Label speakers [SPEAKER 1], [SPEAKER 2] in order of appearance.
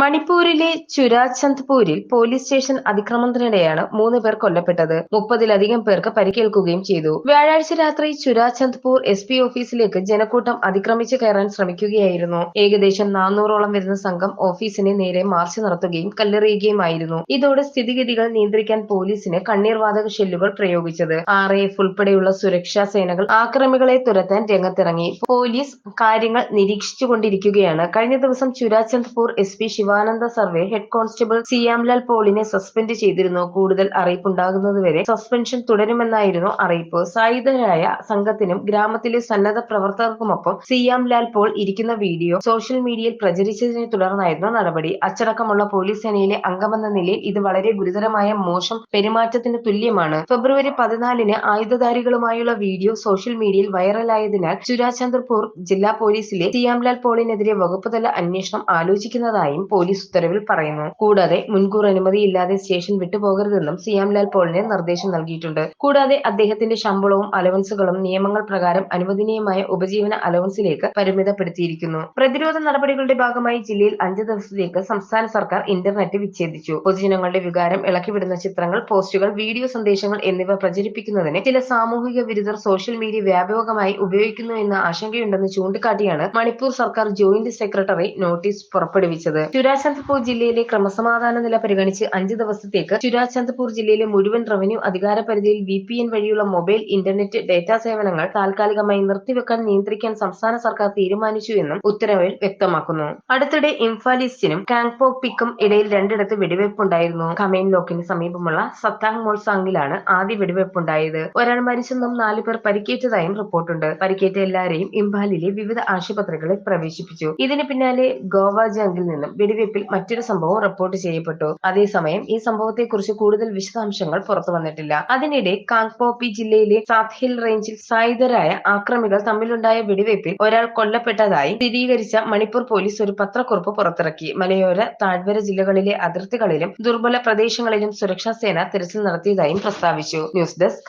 [SPEAKER 1] മണിപ്പൂരിലെ ചുരാചന്ദ്പൂരിൽ police station അതിക്രമത്തിനിടെയാണ് മൂന്ന് പേർ കൊല്ലപ്പെട്ടത്. മുപ്പതിലധികം പേർക്ക് പരിക്കേൽക്കുകയും ചെയ്തു. വ്യാഴാഴ്ച രാത്രി ചുരാചന്ദ്പൂർ എസ് പി ഓഫീസിലേക്ക് ജനക്കൂട്ടം അതിക്രമിച്ചു കയറാൻ ശ്രമിക്കുകയായിരുന്നു. ഏകദേശം നാനൂറോളം വരുന്ന സംഘം ഓഫീസിനെ നേരെ മാർച്ച് നടത്തുകയും കല്ലെറിയുകയുമായിരുന്നു. ഇതോടെ സ്ഥിതിഗതികൾ നിയന്ത്രിക്കാൻ പോലീസിന് കണ്ണീർവാതക ഷെല്ലുകൾ പ്രയോഗിച്ചത്. ആർ എഫ് ഉൾപ്പെടെയുള്ള സുരക്ഷാ സേനകൾ ആക്രമികളെ തുരത്താൻ രംഗത്തിറങ്ങി. പോലീസ് കാര്യങ്ങൾ നിരീക്ഷിച്ചുകൊണ്ടിരിക്കുകയാണ്. കഴിഞ്ഞ ദിവസം Churachandpur S P Shivananda Surve head constable Siamlal പോളിനെ suspend ചെയ്തിരുന്നു. കൂടുതൽ അറിയിപ്പുണ്ടാകുന്നതുവരെ സസ്പെൻഷൻ തുടരുമെന്നായിരുന്നു അറിയിപ്പ്. സായുധരായ സംഘത്തിനും ഗ്രാമത്തിലെ സന്നദ്ധ പ്രവർത്തകർക്കുമൊപ്പം സിയാംലാൽ പോൾ ഇരിക്കുന്ന വീഡിയോ സോഷ്യൽ മീഡിയയിൽ പ്രചരിച്ചതിനെ തുടർന്നായിരുന്നു നടപടി. അച്ചടക്കമുള്ള പോലീസ് സേനയിലെ അംഗമെന്ന നിലയിൽ ഇത് വളരെ ഗുരുതരമായ മോശം പെരുമാറ്റത്തിന് തുല്യമാണ്. ഫെബ്രുവരി പതിനാലിന് ആയുധധാരികളുമായുള്ള വീഡിയോ സോഷ്യൽ മീഡിയയിൽ വൈറലായതിനാൽ ചുരാചന്ദ്രപൂർ ജില്ലാ പോലീസിലെ സിയാംലാൽ പോളിനെതിരെ വകുപ്പുതല അന്വേഷണം ആലോചിക്കുന്നതായും പോലീസ് ഉത്തരവിൽ പറയുന്നു. കൂടാതെ മുൻകൂർ അനുമതി ഇല്ലാതെ സ്റ്റേഷൻ വിട്ടുപോകരുതെന്നും സിയാംലാൽ പോളിന് നിർദ്ദേശം നൽകിയിട്ടുണ്ട്. കൂടാതെ അദ്ദേഹത്തിന്റെ ശമ്പളവും അലവൻസുകളും നിയമങ്ങൾ പ്രകാരം അനുവദനീയമായ ഉപജീവന അലവൻസിലേക്ക് പരിമിതപ്പെടുത്തിയിരിക്കുന്നു. പ്രതിരോധ നടപടികളുടെ ഭാഗമായി ജില്ലയിൽ അഞ്ച് ദിവസത്തേക്ക് സംസ്ഥാന സർക്കാർ ഇന്റർനെറ്റ് വിച്ഛേദിച്ചു. പൊതുജനങ്ങളുടെ വികാരം ഇളക്കിവിടുന്ന ചിത്രങ്ങൾ പോസ്റ്റുകൾ വീഡിയോ സന്ദേശങ്ങൾ എന്നിവ പ്രചരിപ്പിക്കുന്നതിന് ചില സാമൂഹിക വിരുദ്ധർ സോഷ്യൽ മീഡിയ വ്യാപകമായി ഉപയോഗിക്കുന്നു എന്ന ആശങ്കയുണ്ടെന്ന് ചൂണ്ടിക്കാട്ടിയാണ് മണിപ്പൂർ സർക്കാർ ജോയിന്റ് സെക്രട്ടറി നോട്ടീസ് പുറപ്പെടുവിച്ചത്. ചുരാചന്ദ്പൂർ ജില്ലയിലെ ക്രമസമാധാന നില പരിഗണിച്ച് അഞ്ച് ദിവസത്തേക്ക് ചുരാചന്ദ്പൂർ ജില്ലയിലെ മുഴുവൻ റവന്യൂ അധികാര പരിധിയിൽ വി പി എൻ വഴിയുള്ള മൊബൈൽ ഇന്റർനെറ്റ് ഡാറ്റാ സേവനങ്ങൾ താൽക്കാലികമായി നിർത്തിവെക്കാൻ നിയന്ത്രിക്കാൻ സംസ്ഥാന സർക്കാർ തീരുമാനിച്ചു എന്നും ഉത്തരവിൽ വ്യക്തമാക്കുന്നു. അടുത്തിടെ ഇംഫാൽ ഈസ്റ്റിനും കാങ്പോക് പിക്കും ഇടയിൽ രണ്ടിടത്ത് വെടിവയ്പുണ്ടായിരുന്നു. ഖമേൻ ലോക്കിന് സമീപമുള്ള സത്താങ് മോൾസാങ്ങിലാണ് ആദ്യ വെടിവയ്പുണ്ടായത്. ഒരാൾ മരിച്ചെന്നും നാലു പേർ പരിക്കേറ്റതായും റിപ്പോർട്ടുണ്ട്. പരിക്കേറ്റ എല്ലാവരെയും ഇംഫാലിലെ വിവിധ ആശുപത്രികളിൽ പ്രവേശിപ്പിച്ചു. ഇതിന് പിന്നാലെ ഗോവ ജംഗിൽ നിന്നും വെടിവെപ്പിൽ മറ്റൊരു സംഭവം റിപ്പോർട്ട് ചെയ്യപ്പെട്ടു. അതേസമയം ഈ സംഭവത്തെക്കുറിച്ച് കൂടുതൽ വിശദാംശങ്ങൾ പുറത്തു വന്നിട്ടില്ല. അതിനിടെ കാങ്പോപ്പി ജില്ലയിലെ സാത്ഹിൽ റേഞ്ചിൽ സായുധരായ ആക്രമികൾ തമ്മിലുണ്ടായ വെടിവെപ്പിൽ ഒരാൾ കൊല്ലപ്പെട്ടതായി സ്ഥിരീകരിച്ച മണിപ്പൂർ പോലീസ് ഒരു പത്രക്കുറിപ്പ് പുറത്തിറക്കി. മലയോര താഴ്വര ജില്ലകളിലെ അതിർത്തികളിലും ദുർബല പ്രദേശങ്ങളിലും സുരക്ഷാ സേന തിരച്ചിൽ നടത്തിയതായും പ്രസ്താവിച്ചു. News desk